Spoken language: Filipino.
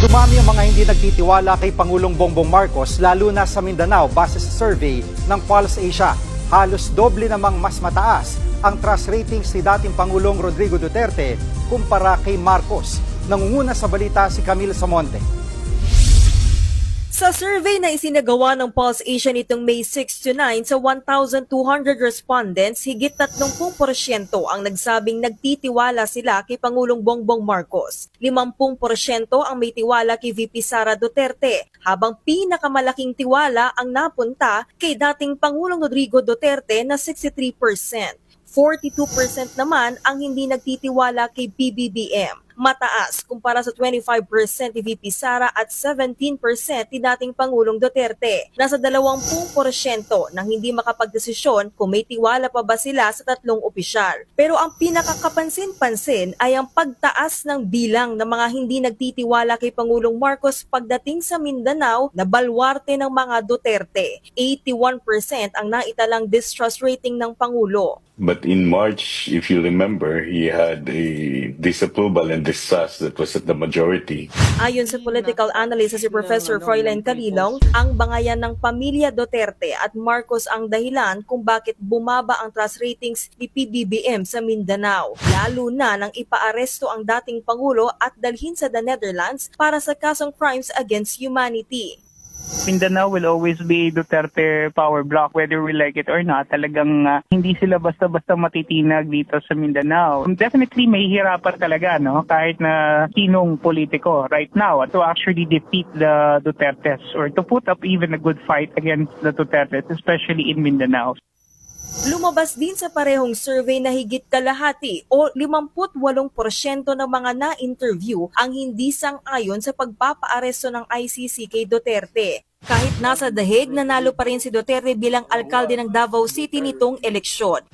Dumami ang mga hindi nagtitiwala kay Pangulong Bongbong Marcos lalo na sa Mindanao base sa survey ng Pulse Asia. Halos doble namang mas mataas ang trust ratings ni dating Pangulong Rodrigo Duterte kumpara kay Marcos. Nangunguna sa balita si Camille Samonte. Sa survey na isinagawa ng Pulse Asia nitong May 6 to 9 sa 1,200 respondents, higit 30% ang nagsabing nagtitiwala sila kay Pangulong Bongbong Marcos. 50% ang may tiwala kay VP Sara Duterte, habang pinakamalaking tiwala ang napunta kay dating Pangulong Rodrigo Duterte na 63%. 42% naman ang hindi nagtitiwala kay BBBM. Mataas kumpara sa 25% ni VP Sara at 17% ni dating Pangulong Duterte. Nasa 20% nang hindi makapagdesisyon kung may tiwala pa ba sila sa tatlong opisyal. Pero ang pinakakapansin-pansin ay ang pagtaas ng bilang ng mga hindi nagtitiwala kay Pangulong Marcos pagdating sa Mindanao na balwarte ng mga Duterte. 81% ang naitalang distrust rating ng Pangulo. But in March, if you remember, he had a disapproval and distrust that was the majority. Ayon sa political analyst na si Professor Froilan Calilong, ang bangayan ng pamilya Duterte at Marcos ang dahilan kung bakit bumaba ang trust ratings ni PBBM sa Mindanao. Lalo na nang ipaaresto ang dating Pangulo at dalhin sa the Netherlands para sa kasong crimes against humanity. Mindanao will always be Duterte power block whether we like it or not. Talagang ah, hindi sila basta-basta matitinag dito sa Mindanao. Definitely may hirapan talaga no kahit na sinong politiko right now to actually defeat the Dutertes or to put up even a good fight against the Dutertes especially in Mindanao. Lumabas din sa parehong survey na higit kalahati o 58% ng mga na-interview ang hindi sang-ayon sa pagpapaaresto ng ICC kay Duterte. Kahit nasa dahig, nanalo pa rin si Duterte bilang alkalde ng Davao City nitong eleksyon.